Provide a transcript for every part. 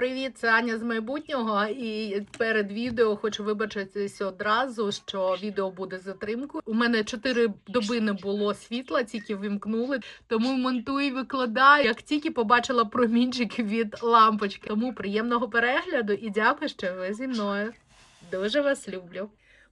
Привіт, це Аня з майбутнього. І перед відео хочу вибачитись одразу, що відео буде затримкою. У мене чотири доби не було світла, тільки вимкнули. Тому монтую і викладаю. Як тільки побачила промінчики від лампочки. Тому приємного перегляду і дякую, що ви зі мною. Дуже вас люблю.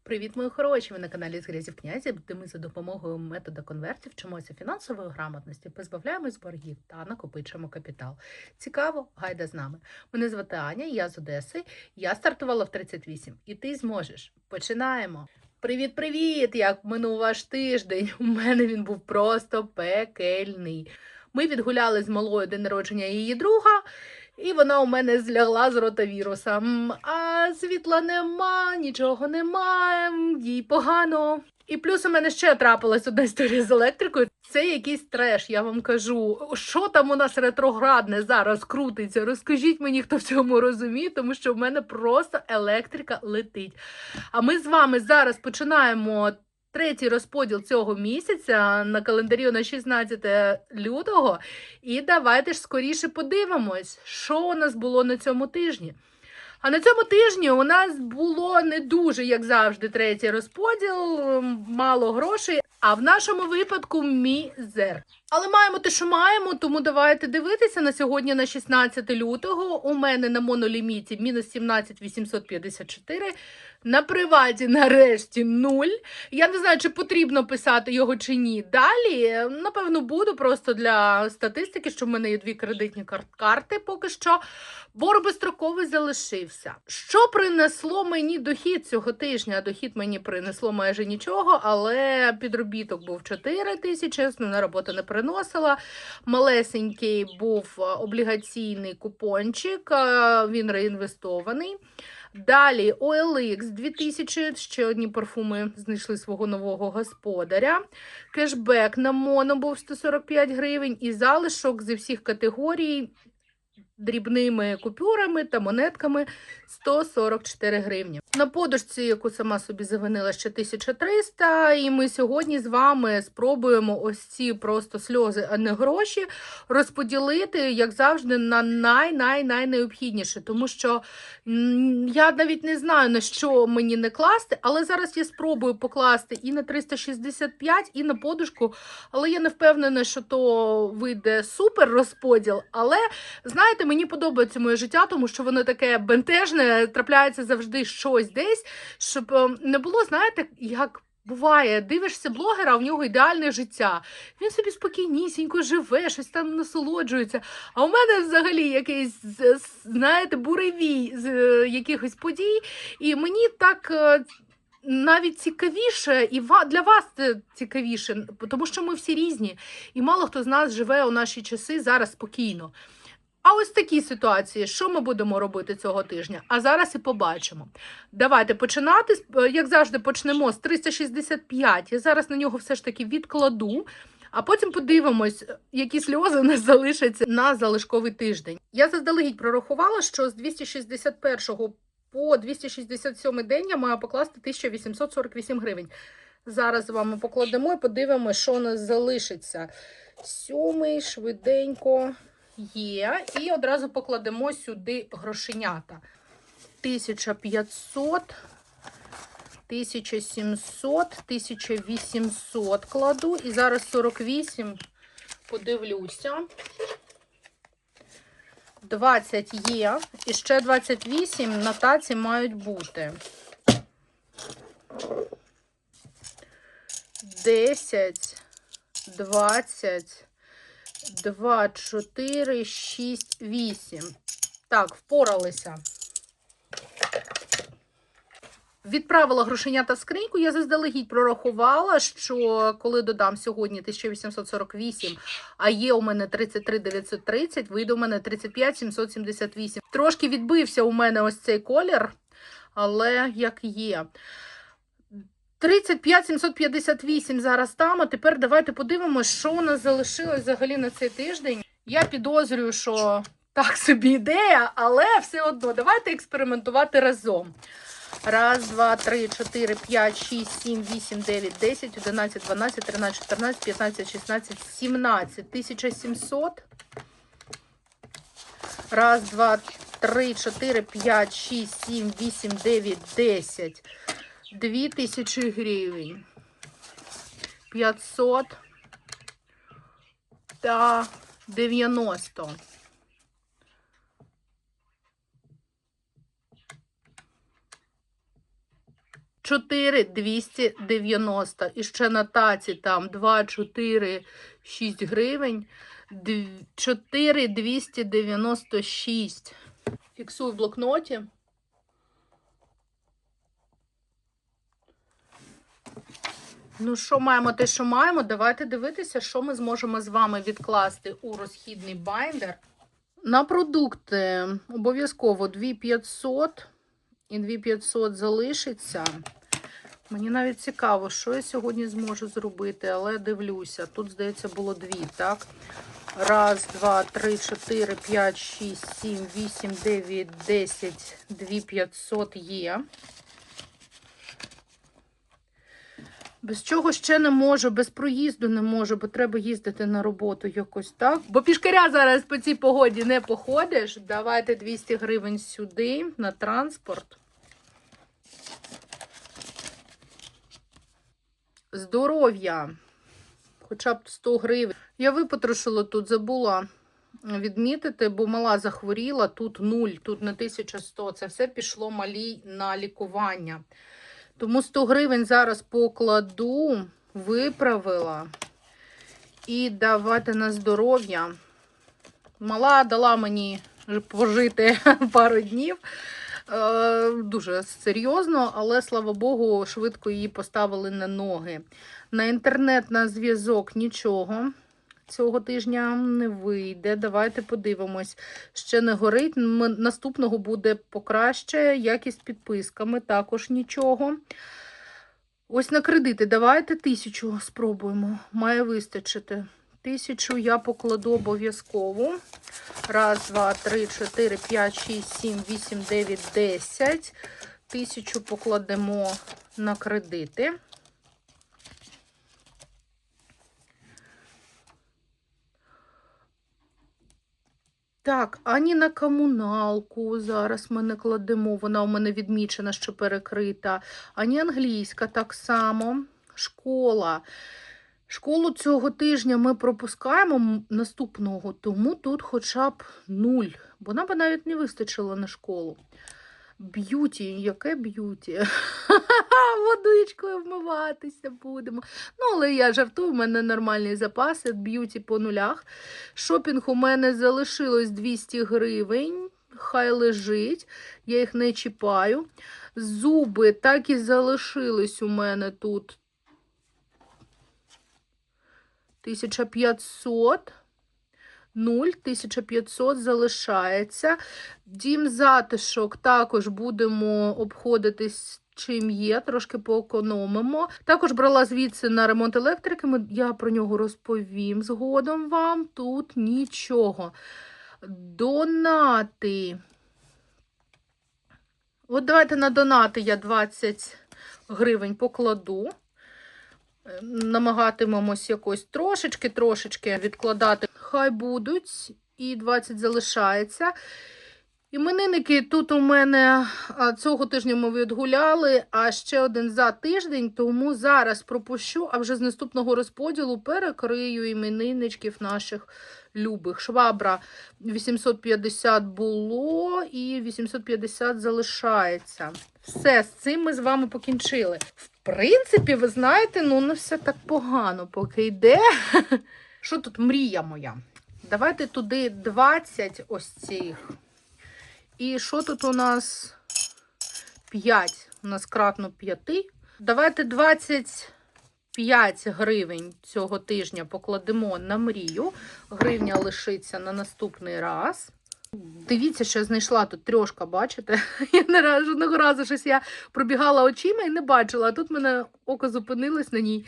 Привіт, мої хороші! Ви на каналі з Грязів Князів, де ми за допомогою методу конвертів вчимося фінансової грамотності, позбавляємось боргів та накопичуємо капітал. Цікаво, гайда з нами. Мене звати Аня, я з Одеси. Я стартувала в 38, і ти зможеш. Починаємо. Привіт, привіт! Як минув ваш тиждень? У мене він був просто пекельний. Ми відгуляли з малою день народження її друга. І вона у мене злягла з ротавірусом. А світла нема, нічого немає, їй погано. І плюс у мене ще трапилась одна історія з електрикою. Це якийсь треш, я вам кажу. Що там у нас ретроградне зараз крутиться? Розкажіть мені, хто в цьому розуміє, тому що в мене просто електрика летить. А ми з вами зараз починаємо третій розподіл цього місяця на календарі на 16 лютого. І давайте ж скоріше подивимось, що у нас було на цьому тижні. А на цьому тижні у нас було не дуже, як завжди, третій розподіл, мало грошей. А в нашому випадку мізер. Але маємо те, що маємо, тому давайте дивитися на сьогодні, на 16 лютого. У мене на моноліміті мінус 17 854. На приваті нарешті 0. Я не знаю, чи потрібно писати його чи ні. Далі, напевно, буду просто для статистики, що в мене є дві кредитні карти поки що. Борг безстроковий залишився. Що принесло мені дохід цього тижня? Дохід мені принесло майже нічого, але підробіток був 4 тисячі, основна робота не приносила. Малесенький був облігаційний купончик, він реінвестований. Далі OLX 2000, ще одні парфуми знайшли свого нового господаря. Кешбек на моно був 145 гривень і залишок зі всіх категорій дрібними купюрами та монетками 144 гривні. На подушці, яку сама собі завинила, ще 1300. І ми сьогодні з вами спробуємо ось ці просто сльози, а не гроші, розподілити, як завжди, на най-най-найнеобхідніше. Тому що я навіть не знаю, на що мені не класти, але зараз я спробую покласти і на 365, і на подушку. Але я не впевнена, що то вийде супер розподіл. Але знаєте, мені подобається моє життя, тому що воно таке бентежне, трапляється завжди щось десь, щоб е, не було, знаєте, як. Буває, дивишся блогера, а в нього ідеальне життя. Він собі спокійнісінько живе, щось там насолоджується. А у мене взагалі якийсь, знаєте, буревій з е, якихось подій. І мені так е, навіть цікавіше, і для вас це цікавіше, тому що ми всі різні, і мало хто з нас живе у наші часи зараз спокійно. А ось такі ситуації, що ми будемо робити цього тижня? А зараз і побачимо. Давайте починати. Е, Як завжди, почнемо з 365. Я зараз на нього все ж таки відкладу. А потім подивимось, які сльози у нас залишаться на залишковий тиждень. Я заздалегідь прорахувала, що з 261 по 267 день я маю покласти 1848 гривень. Зараз з вами покладемо і подивимося, що у нас залишиться. Сьомий, швиденько є. І одразу покладемо сюди грошенята. 1500, 1700, 1800 кладу. І зараз 48 подивлюся. 20 є. І ще 28 на таці мають бути. 10, 20, 2, 4, 6, 8. Так, впоралися. Відправила грошенята скриньку. Я заздалегідь прорахувала, що коли додам сьогодні 1848, а є у мене 33 930, вийде у мене 35 778. Трошки відбився у мене ось цей колір, але як є. 35 758 зараз там. А тепер давайте подивимося, що у нас залишилось взагалі на цей тиждень. Я підозрюю, що так собі ідея, але все одно давайте експериментувати разом. Раз, два, три, чотири, п'ять, шість, сім, вісім, дев'ять, десять, одинадцять, дванадцять, тринадцять, чотирнадцять, п'ятнадцять, шістнадцять, сімнадцять. Тисяча сімсот. Раз, два, 3, 4, 5, 6, 7, 8, 9, 10. 2 тисячі гривень. 500 та 90. Чотири двісті дев'яносто. І ще на таці там 2, 4, 6 гривень. Дв- 4 296. Фіксую в блокноті. Ну, що маємо, те, що маємо. Давайте дивитися, що ми зможемо з вами відкласти у розхідний байндер. На продукти обов'язково 2500 і 2500 залишиться. Мені навіть цікаво, що я сьогодні зможу зробити, але дивлюся. Тут, здається, було дві, так? Раз, два, три, чотири, п'ять, шість, сім, вісім, дев'ять, десять, дві п'ятсот є. Без чого ще не можу, без проїзду не можу, бо треба їздити на роботу якось так. Бо пішкаря зараз по цій погоді не походиш. Давайте 200 гривень сюди на транспорт. Здоров'я. Хоча б 100 гривень. Я випотрошила тут, забула відмітити, бо мала захворіла, тут 0, тут не 1100. Це все пішло малій на лікування. Тому 100 гривень зараз покладу, виправила. І давати на здоров'я. Мала дала мені пожити пару днів. Е, Дуже серйозно, але слава Богу, швидко її поставили на ноги. На інтернет, на зв'язок нічого цього тижня не вийде. Давайте подивимось. Ще не горить. Наступного буде покраще. Якість підписками також нічого. Ось на кредити. Давайте тисячу спробуємо. Має вистачити. Тисячу я покладу обов'язково. Раз, два, три, чотири, п'ять, шість, сім, вісім, дев'ять, десять. Тисячу покладемо на кредити. Так, ані на комуналку зараз ми не кладемо, вона у мене відмічена, що перекрита. Ані англійська так само. Школа. Школу цього тижня ми пропускаємо наступного, тому тут хоча б нуль, бо нам би навіть не вистачило на школу. Б'юті, яке б'юті? Водичкою вмиватися будемо. Ну, але я жартую, в мене нормальні запаси, б'юті по нулях. Шопінг у мене залишилось 200 гривень. Хай лежить, я їх не чіпаю. Зуби так і залишились у мене тут 1500. 0, 1500 залишається. Дім затишок також будемо обходитись чим є, трошки поекономимо. Також брала звідси на ремонт електрики. Я про нього розповім згодом вам. Тут нічого. Донати. От давайте на донати я 20 гривень покладу. Е, Намагатимемось якось трошечки-трошечки відкладати. Хай будуть. І 20 залишається. Іменинники тут у мене цього тижня ми відгуляли, а ще один за тиждень, тому зараз пропущу, а вже з наступного розподілу перекрию іменинничків наших любих. Швабра 850 було і 850 залишається. Все, з цим ми з вами покінчили. В принципі, ви знаєте, ну не все так погано, поки йде. Що тут мрія моя? Давайте туди 20 ось цих. І що тут у нас 5? У нас кратно 5. Давайте 25 гривень цього тижня покладемо на мрію. Гривня лишиться на наступний раз. Дивіться, що я знайшла тут трьошка, бачите? Я не раз, жодного разу щось я пробігала очима і не бачила, а тут мене око зупинилось на ній.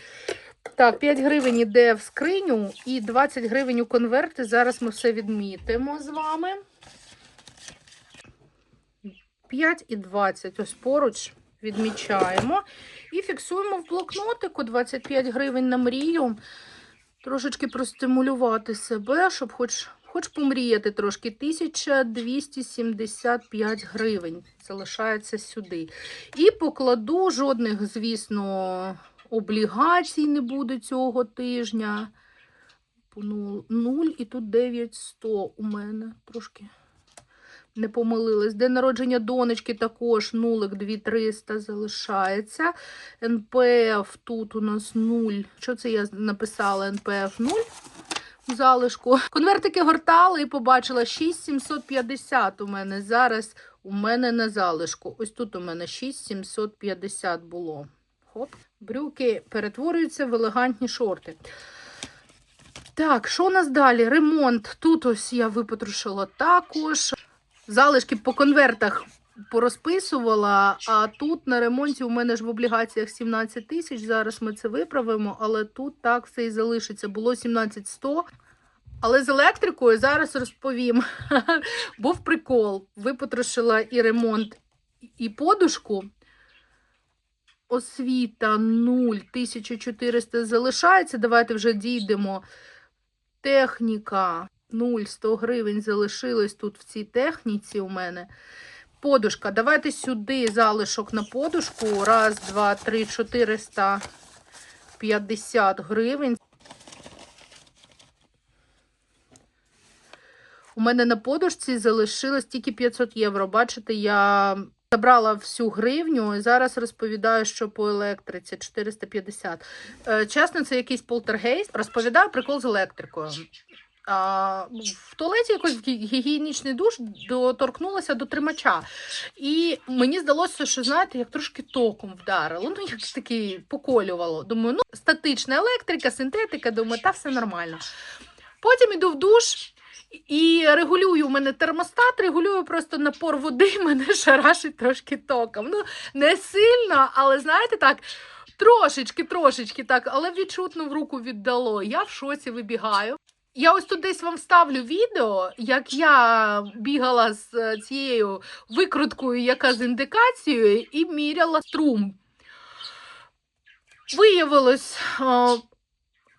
Так, 5 гривень іде в скриню і 20 гривень у конверти. Зараз ми все відмітимо з вами. 5 і 20. Ось поруч відмічаємо. І фіксуємо в блокнотику 25 гривень на мрію. трошечки простимулювати себе, щоб хоч, хоч помріяти трошки. 1275 гривень залишається сюди. І покладу жодних, звісно, облігацій не буде цього тижня. По нуль, нуль і тут 9100 у мене трошки не помилилась. День народження донечки також нулик 2300 залишається. НПФ тут у нас 0. Що це я написала? НПФ 0 в залишку. Конвертики гортали і побачила 6750 у мене. Зараз у мене на залишку. Ось тут у мене 6750 було. Хоп. Брюки перетворюються в елегантні шорти. Так, що у нас далі? Ремонт. Тут ось я випотрошила також. Залишки по конвертах порозписувала, а тут на ремонті у мене ж в облігаціях 17 тисяч. Зараз ми це виправимо, але тут так все і залишиться. Було 17100. Але з електрикою зараз розповім. Був прикол. Випотрошила і ремонт, і подушку. Освіта 0, 1400 залишається. Давайте вже дійдемо. Техніка 0, 100 гривень залишилось тут в цій техніці у мене. Подушка. Давайте сюди залишок на подушку. Раз, два, три, 450 гривень. У мене на подушці залишилось тільки 500 євро. Бачите, я забрала всю гривню і зараз розповідаю, що по електриці 450. Е, Чесно, це якийсь полтергейст. Розповідаю прикол з електрикою. А, в туалеті якось гігієнічний душ доторкнулася до тримача. І мені здалося, що знаєте, як трошки током вдарило. Ну, як таки поколювало. Думаю, ну, статична електрика, синтетика, думаю, та все нормально. Потім іду в душ. І регулюю у мене термостат, регулюю просто напор води, мене шарашить трошки током. Ну, не сильно, але знаєте так, трошечки, трошечки так, але відчутно в руку віддало. Я в шоці вибігаю. Я ось тут десь вам ставлю відео, як я бігала з е, цією викруткою, яка з індикацією, і міряла струм. Виявилось,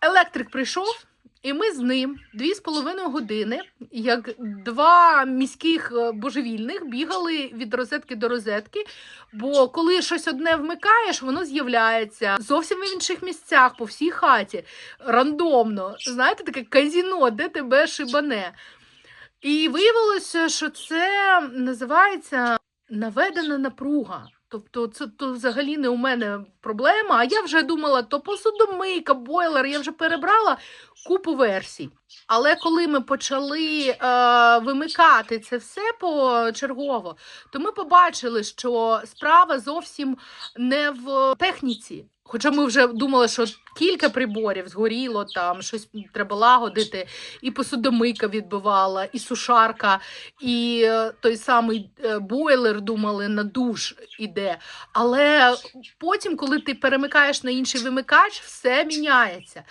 електрик прийшов, і ми з ним дві з половиною години, як два міських е, божевільних, бігали від розетки до розетки. Бо коли щось одне вмикаєш, воно з'являється зовсім в інших місцях, по всій хаті, рандомно. Знаєте, таке казіно, де тебе шибане. І виявилося, що це називається наведена напруга. Тобто, це то взагалі не у мене проблема. А я вже думала, то посудомийка, бойлер, я вже перебрала купу версій. Але коли ми почали е, вимикати це все почергово, то ми побачили, що справа зовсім не в техніці. Хоча ми вже думали, що кілька приборів згоріло, там щось треба лагодити, і посудомийка відбивала, і сушарка, і е, той самий е, бойлер думали на душ іде. Але потім, коли ти перемикаєш на інший вимикач, все міняється.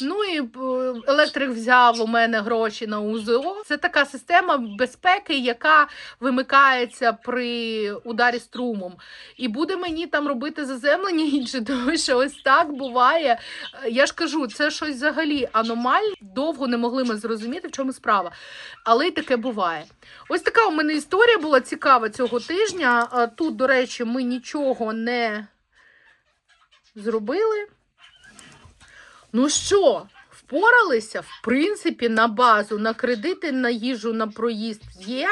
Ну і е, електрик взяв у мене гроші на УЗО. Це така система безпеки, яка вимикається при ударі струмом. І буде мені там робити заземлення інше, тому що ось так буває. Е, Я ж кажу, це щось взагалі аномальне. Довго не могли ми зрозуміти, в чому справа. Але й таке буває. Ось така у мене історія була цікава цього тижня. Тут, до речі, ми нічого не зробили. Ну що, впоралися, в принципі, на базу, на кредити, на їжу, на проїзд є.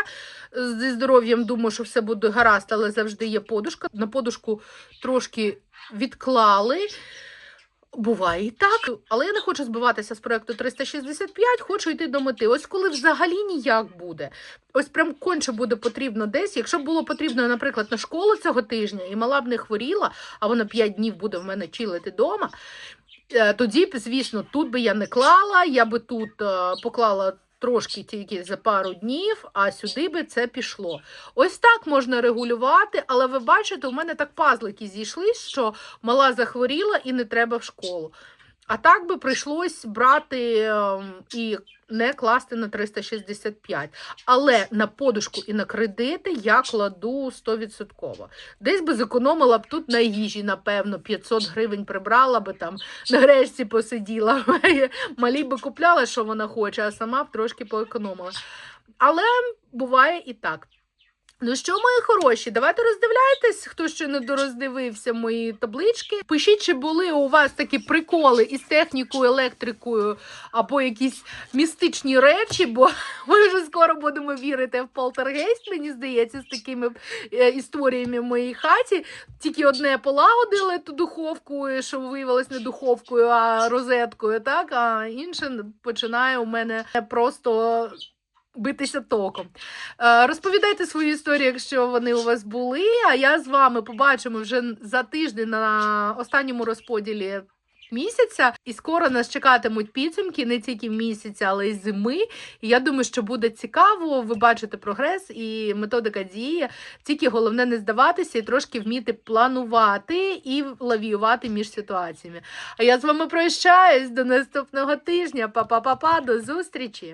Зі здоров'ям думаю, що все буде гаразд, але завжди є подушка. На подушку трошки відклали. Буває і так, але я не хочу збиватися з проекту 365, хочу йти до мети. Ось коли взагалі ніяк буде. Ось прям конче буде потрібно десь. Якщо б було потрібно, наприклад, на школу цього тижня, і мала б не хворіла, а вона 5 днів буде в мене чилити вдома. Тоді б, звісно, тут би я не клала, я би тут е, поклала трошки тільки за пару днів, а сюди би це пішло. Ось так можна регулювати, але ви бачите, у мене так пазлики зійшли, що мала захворіла і не треба в школу. А так би прийшлось брати ем, і не класти на 365. Але на подушку і на кредити я кладу 100%. Десь би зекономила б тут на їжі, напевно, 500 гривень прибрала би там, на грешці посиділа. Малі би купляла, що вона хоче, а сама б трошки поекономила. Але буває і так. Ну що, мої хороші, давайте роздивляйтесь, хто ще не дороздивився мої таблички. Пишіть, чи були у вас такі приколи із технікою, електрикою або якісь містичні речі, бо ми вже скоро будемо вірити в полтергейст, мені здається, з такими е, історіями в моїй хаті. Тільки одне полагодили ту духовку, що виявилось не духовкою, а розеткою, так, а інше починає у мене просто битися током. Е, Розповідайте свої історії, якщо вони у вас були. А я з вами побачимо вже за тиждень на останньому розподілі. Місяця, і скоро нас чекатимуть підсумки не тільки місяця, але й зими. І я думаю, що буде цікаво. Ви бачите прогрес і методика діє. Тільки головне не здаватися і трошки вміти планувати і лавіювати між ситуаціями. А я з вами прощаюсь до наступного тижня. Па-па-па-па, до зустрічі!